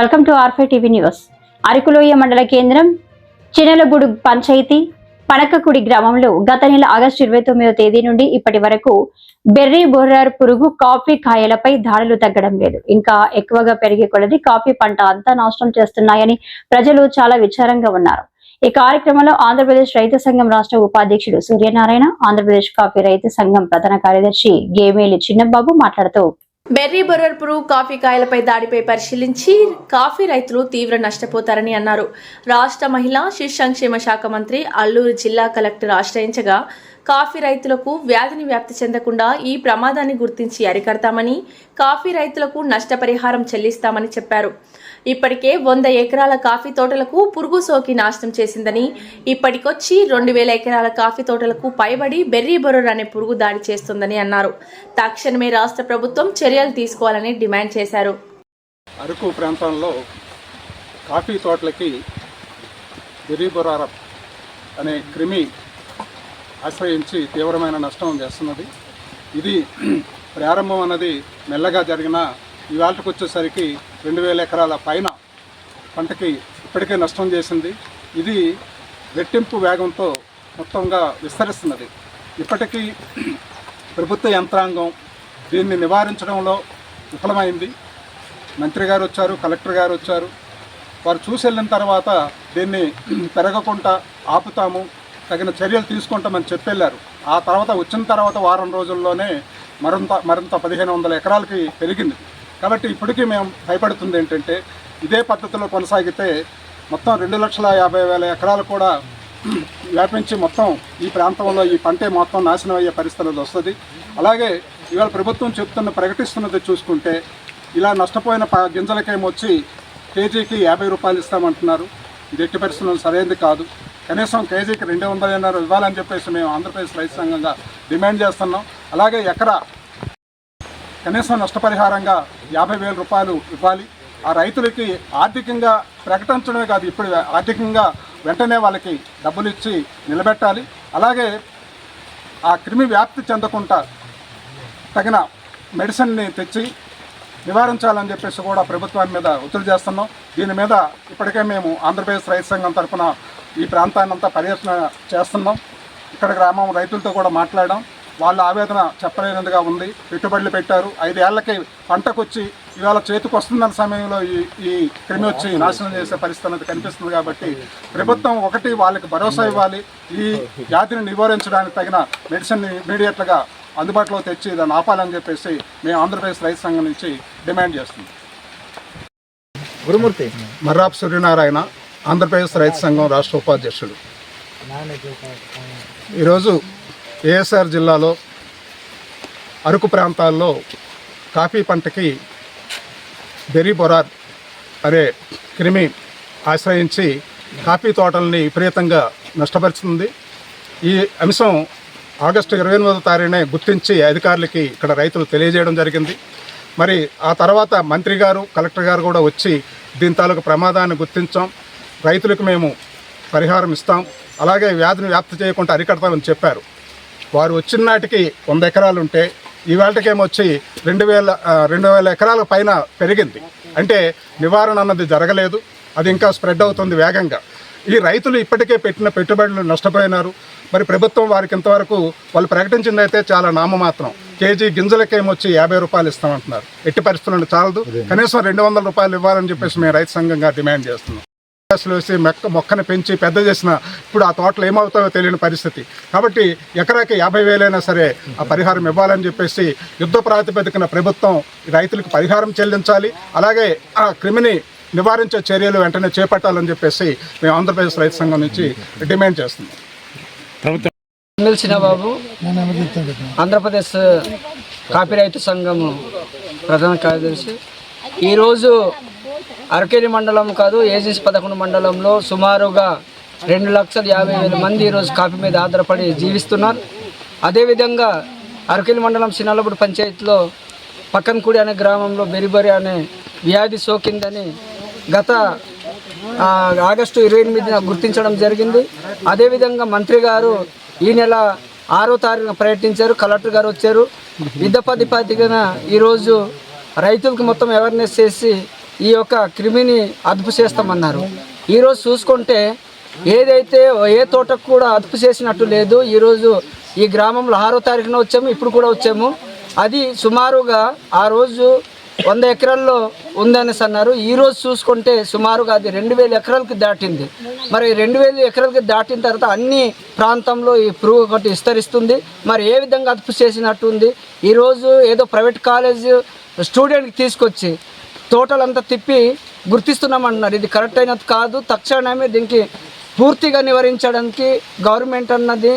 Welcome to ఆర్ఫై TV news. అరకులోయ మండల కేంద్రం చినలగూడు పంచాయతీ పనకకుడి గ్రామంలో గత నెల ఆగస్టు ఇరవై తొమ్మిదో తేదీ నుండి ఇప్పటి వరకు బెర్రీ బొర్రార్ పురుగు కాఫీ కాయలపై దాడులు తగ్గడం లేదు. ఇంకా ఎక్కువగా పెరిగే కొలది కాఫీ పంట అంతా నాశనం చేస్తున్నాయని ప్రజలు చాలా విచారంగా ఉన్నారు. ఈ కార్యక్రమంలో ఆంధ్రప్రదేశ్ రైతు సంఘం రాష్ట్ర ఉపాధ్యక్షుడు సూర్యనారాయణ ఆంధ్రప్రదేశ్ కాఫీ రైతు సంఘం ప్రధాన కార్యదర్శి గేమేలి చిన్నబాబు మాట్లాడుతూ బెర్రీ బొర్రర్ కాఫీ కాయలపై దాడిపై పరిశీలించి కాఫీ రైతులు తీవ్ర నష్టపోతారని అన్నారు. రాష్ట్ర మహిళా శిశు సంక్షేమ శాఖ మంత్రి అల్లూరు జిల్లా కలెక్టర్ ఆశ్రయించగా కాఫీ రైతులకు వ్యాధిని వ్యాప్తి చెందకుండా ఈ ప్రమాదాన్ని గుర్తించి అరికడతామని కాఫీ రైతులకు నష్టపరిహారం చెల్లిస్తామని చెప్పారు. ఇప్పటికే వంద ఎకరాల కాఫీ తోటలకు పురుగు సోకి నాశనం చేసిందని ఇప్పటికొచ్చి రెండు వేల ఎకరాల కాఫీ తోటలకు పైబడి బెర్రీ బొర్రర్ అనే పురుగు దాడి చేస్తుందని అన్నారు. తక్షణమే రాష్ట్ర ప్రభుత్వం చర్యలు తీసుకోవాలని డిమాండ్ చేశారు. అరకు ప్రాంతంలో కాఫీ తోటలకి బెర్రీ బొర్రర్ అనే క్రిమి ఆశ్రయించి తీవ్రమైన నష్టం చేస్తున్నది. ఇది ప్రారంభం అన్నది మెల్లగా జరిగిన ఇవాళకు వచ్చేసరికి రెండు వేల ఎకరాల పైన పంటకి ఇప్పటికే నష్టం చేసింది. ఇది రెట్టింపు వేగంతో మొత్తంగా విస్తరిస్తున్నది. ఇప్పటికీ ప్రభుత్వ యంత్రాంగం దీన్ని నివారించడంలో విఫలమైంది. మంత్రి గారు వచ్చారు కలెక్టర్ గారు వచ్చారు. వారు చూసి వెళ్ళిన తర్వాత దీన్ని పెరగకుండా ఆపుతాము. తగిన చర్యలు తీసుకుంటామని చెప్పి వెళ్ళారు ఆ తర్వాత వచ్చిన తర్వాత వారం రోజుల్లోనే మరింత మరింత పదిహేను వందల ఎకరాలకి పెరిగింది. కాబట్టి ఇప్పటికీ మేము భయపడుతుంది ఏంటంటే ఇదే పద్ధతిలో కొనసాగితే మొత్తం రెండు లక్షల యాభై వేల ఎకరాలు కూడా వ్యాపించి మొత్తం ఈ ప్రాంతంలో ఈ పంటే మొత్తం నాశనం అయ్యే పరిస్థితులు వస్తుంది. అలాగే ఇవాళ ప్రభుత్వం చెప్తున్న ప్రకటిస్తున్నది చూసుకుంటే ఇలా నష్టపోయిన గింజలకేమొచ్చి కేజీకి యాభై రూపాయలు ఇస్తామంటున్నారు. ఇది ఎట్టి పరిస్థితుల్లో సరైనది కాదు. కనీసం కేజీకి రెండు వందలన్నర ఇవ్వాలని చెప్పేసి మేము ఆంధ్రప్రదేశ్ రైతు సంఘంగా డిమాండ్ చేస్తున్నాం. అలాగే ఎకరా కనీసం నష్టపరిహారంగా యాభై వేల రూపాయలు ఇవ్వాలి. ఆ రైతులకి ఆర్థికంగా ప్రకటించడమే కాదు ఇప్పుడు ఆర్థికంగా వెంటనే వాళ్ళకి డబ్బులు ఇచ్చి నిలబెట్టాలి. అలాగే ఆ క్రిమి వ్యాప్తి చెందకుండా తగిన మెడిసిన్ని తెచ్చి నివారించాలని చెప్పేసి కూడా ప్రభుత్వాన్ని మీద ఒత్తిడి చేస్తున్నాం. దీని మీద ఇప్పటికే మేము ఆంధ్రప్రదేశ్ రైతు సంఘం తరఫున ఈ ప్రాంతాన్ని అంతా పర్యటన చేస్తున్నాం. ఇక్కడ గ్రామం రైతులతో కూడా మాట్లాడడం వాళ్ళ ఆవేదన చెప్పలేనిదిగా ఉంది. పెట్టుబడులు పెట్టారు. ఐదేళ్ళకి పంటకు వచ్చి ఇవాళ చేతికి వస్తుందన్న సమయంలో ఈ ఈ క్రిమి వచ్చి నాశనం చేసే పరిస్థితి అనేది కనిపిస్తుంది కాబట్టి ప్రభుత్వం ఒకటి వాళ్ళకి భరోసా ఇవ్వాలి. ఈ వ్యాధిని నివారించడానికి తగిన మెడిసిన్ ఇమీడియట్గా అందుబాటులో తెచ్చి దాన్ని ఆపాలని చెప్పేసి మేము ఆంధ్రప్రదేశ్ రైతు సంఘం నుంచి డిమాండ్ చేస్తున్నాం. గురుమూర్తి. మర్రాప్ సూర్యనారాయణ ఆంధ్రప్రదేశ్ రైతు సంఘం రాష్ట్ర ఉపాధ్యక్షుడు. ఈరోజు ఏఎస్ఆర్ జిల్లాలో అరకు ప్రాంతాల్లో కాఫీ పంటకి బెరీ బొరార్ అనే క్రిమి ఆశ్రయించి కాఫీ తోటల్ని విపరీతంగా నష్టపరుస్తుంది. ఈ అంశం ఆగస్టు ఇరవై ఎనిమిదో తారీఖునే గుర్తించి అధికారులకి ఇక్కడ రైతులు తెలియజేయడం జరిగింది. మరి ఆ తర్వాత మంత్రి గారు కలెక్టర్ గారు కూడా వచ్చి దీని తాలూకు ప్రమాదాన్ని గుర్తించాం. రైతులకు మేము పరిహారం ఇస్తాం. అలాగే వ్యాధిని వ్యాప్తి చేయకుండా అరికడతామని చెప్పారు. వారు వచ్చిన నాటికి వంద ఎకరాలు ఉంటే ఈవేళకేమొచ్చి రెండు వేల రెండు వేల ఎకరాల పైన పెరిగింది. అంటే నివారణ అన్నది జరగలేదు. అది ఇంకా స్ప్రెడ్ అవుతుంది వేగంగా. ఈ రైతులు ఇప్పటికే పెట్టిన పెట్టుబడులు నష్టపోయినారు. మరి ప్రభుత్వం వారికి ఇంతవరకు వాళ్ళు ప్రకటించిందైతే చాలా నామమాత్రం. కేజీ గింజలకేమొచ్చి యాభై రూపాయలు ఇస్తామంటున్నారు. ఎట్టి పరిస్థితులను చాలదు. కనీసం రెండు వందల రూపాయలు ఇవ్వాలని చెప్పేసి మేము రైతు సంఘంగా డిమాండ్ చేస్తున్నాం. అసలు వేసి మొక్క మొక్కను పెంచి పెద్ద చేసిన ఇప్పుడు ఆ తోటలు ఏమవుతాయో తెలియని పరిస్థితి. కాబట్టి ఎకరాకి యాభై వేలైనా సరే ఆ పరిహారం ఇవ్వాలని చెప్పేసి యుద్ధ ప్రాతిపదికన ప్రభుత్వం రైతులకు పరిహారం చెల్లించాలి. అలాగే ఆ క్రిమిని నివారించే చర్యలు వెంటనే చేపట్టాలని చెప్పేసి మేము ఆంధ్రప్రదేశ్ రైతు సంఘం నుంచి డిమాండ్ చేస్తున్నాం. ఎమ్మెల్ చిన్నబాబు ఆంధ్రప్రదేశ్ కాపీ రైతు సంఘం ప్రధాన కార్యదర్శి. ఈరోజు అరకేరి మండలం కాదు ఏజీస్ పదకొండు మండలంలో సుమారుగా రెండు లక్షల యాభై వేల మంది ఈరోజు కాఫీ మీద ఆధారపడి జీవిస్తున్నారు. అదేవిధంగా అరకేలి మండలం చిన్నలపూడి పంచాయతీలో పక్కనకూడి అనే గ్రామంలో బెరిబరి అనే వ్యాధి సోకిందని గత ఆగస్టు ఇరవై ఎనిమిదిన గుర్తించడం జరిగింది. అదేవిధంగా మంత్రి గారు ఈ నెల ఆరో తారీఖున పర్యటించారు కలెక్టర్ గారు వచ్చారు. యుద్ధ ప్రాతిపదికన ఈరోజు రైతులకు మొత్తం అవేర్నెస్ చేసి ఈ యొక్క క్రిమిని అదుపు చేస్తామన్నారు. ఈరోజు చూసుకుంటే ఏదైతే ఏ తోటకు కూడా అదుపు చేసినట్టు లేదు. ఈరోజు ఈ గ్రామంలో ఆరో తారీఖున వచ్చాము. ఇప్పుడు కూడా వచ్చాము. అది సుమారుగా ఆ రోజు వంద ఎకరాల్లో ఉందనేసి అన్నారు. ఈ రోజు చూసుకుంటే సుమారుగా అది రెండు వేల ఎకరాలకి దాటింది. మరి రెండు వేల ఎకరాలకి దాటిన తర్వాత అన్ని ప్రాంతంలో ఈ పురుగు ఒకటి విస్తరిస్తుంది. మరి ఏ విధంగా అదుపు చేసినట్టు ఉంది? ఈరోజు ఏదో ప్రైవేట్ కాలేజ్ స్టూడెంట్కి తీసుకొచ్చి తోటలంతా తిప్పి గుర్తిస్తున్నామంటున్నారు. ఇది కరెక్ట్ అయినది కాదు. తక్షణమే దీనికి పూర్తిగా నివారించడానికి గవర్నమెంట్ అన్నది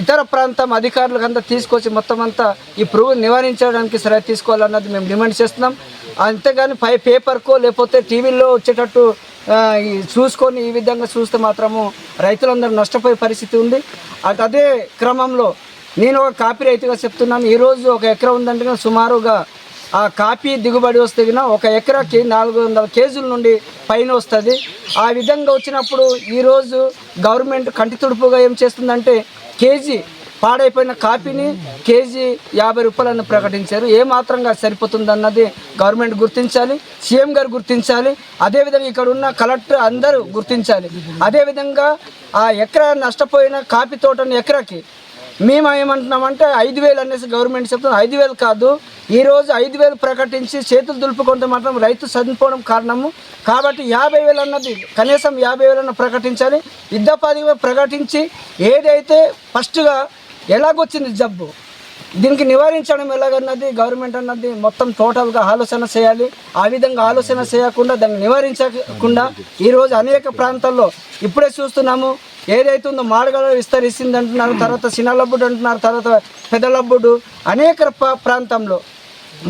ఇతర ప్రాంతం అధికారులకంతా తీసుకొచ్చి మొత్తం అంతా ఈ పురుగును నివారించడానికి సరే తీసుకోవాలన్నది మేము డిమాండ్ చేస్తున్నాం. అంతేగాని పై పేపర్కో లేకపోతే టీవీలో వచ్చేటట్టు చూసుకొని ఈ విధంగా చూస్తే మాత్రము రైతులందరూ నష్టపోయే పరిస్థితి ఉంది. అదే క్రమంలో నేను ఒక కాపీ రైతుగా చెప్తున్నాను. ఈరోజు ఒక ఎకరం ఉందంటే సుమారుగా ఆ కాపీ దిగుబడి వస్తే ఒక ఎకరాకి నాలుగు వందల కేజీల నుండి పైన వస్తుంది. ఆ విధంగా వచ్చినప్పుడు ఈరోజు గవర్నమెంట్ కంటి తుడుపుగా ఏం చేస్తుందంటే కేజీ పాడైపోయిన కాపీని కేజీ యాభై రూపాయలను ప్రకటించారు. ఏ మాత్రంగా సరిపోతుందన్నది గవర్నమెంట్ గుర్తించాలి సీఎం గారు గుర్తించాలి అదేవిధంగా ఇక్కడ ఉన్న కలెక్టర్ అందరూ గుర్తించాలి. అదేవిధంగా ఆ ఎకరా నష్టపోయిన కాపీ తోటను ఎకరాకి మేము ఏమంటున్నామంటే ఐదు వేలు అనేసి గవర్నమెంట్ చెప్తుంది. ఐదు వేలు కాదు. ఈరోజు ఐదు వేలు ప్రకటించి చేతులు దులుపుకుంటే మాత్రం రైతు చనిపోవడం కారణము. కాబట్టి యాభై వేలు అన్నది కనీసం యాభై వేలన్న ప్రకటించాలి. యుద్ధ ప్రకటించి ఏదైతే ఫస్ట్గా ఎలాగొచ్చింది జబ్బు? దీనికి నివారించడం ఎలాగన్నది గవర్నమెంట్ అన్నది మొత్తం టోటల్గా ఆలోచన చేయాలి. ఆ విధంగా ఆలోచన చేయకుండా దాన్ని నివారించకుండా ఈరోజు అనేక ప్రాంతాల్లో ఇప్పుడే చూస్తున్నాము. ఏదైతే ఉందో మాడగడ విస్తరిస్తుంది అంటున్నారు తర్వాత సినలబ్బుడు అంటున్నారు తర్వాత పెదలబ్బుడు అనేక ప్రాంతంలో.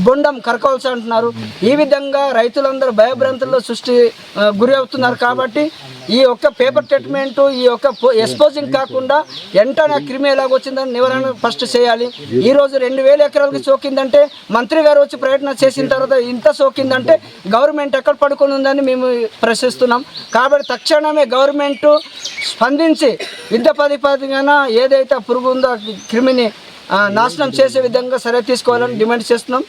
బొండం కరకవలసి అంటున్నారు. ఈ విధంగా రైతులందరూ భయభ్రాంతుల్లో సృష్టి గురి అవుతున్నారు కాబట్టి ఈ యొక్క పేపర్ ట్రీట్మెంట్ ఈ యొక్క ఎక్స్పోజింగ్ కాకుండా వెంటనే క్రిమి ఎలాగొచ్చిందని నివారణ ఫస్ట్ చేయాలి. ఈ రోజు రెండు వేల ఎకరాలకి సోకిందంటే మంత్రి గారు వచ్చి ప్రయత్నం చేసిన తర్వాత ఇంత సోకిందంటే గవర్నమెంట్ ఎక్కడ పడుకొని ఉందని మేము ప్రశ్నిస్తున్నాం. కాబట్టి తక్షణమే గవర్నమెంట్ స్పందించి యుద్ధ పదిపదిగా ఏదైతే పురుగు ఉందో క్రిమిని నాశనం చేసే విధంగా సరే తీసుకోవాలని డిమాండ్ చేస్తున్నాం.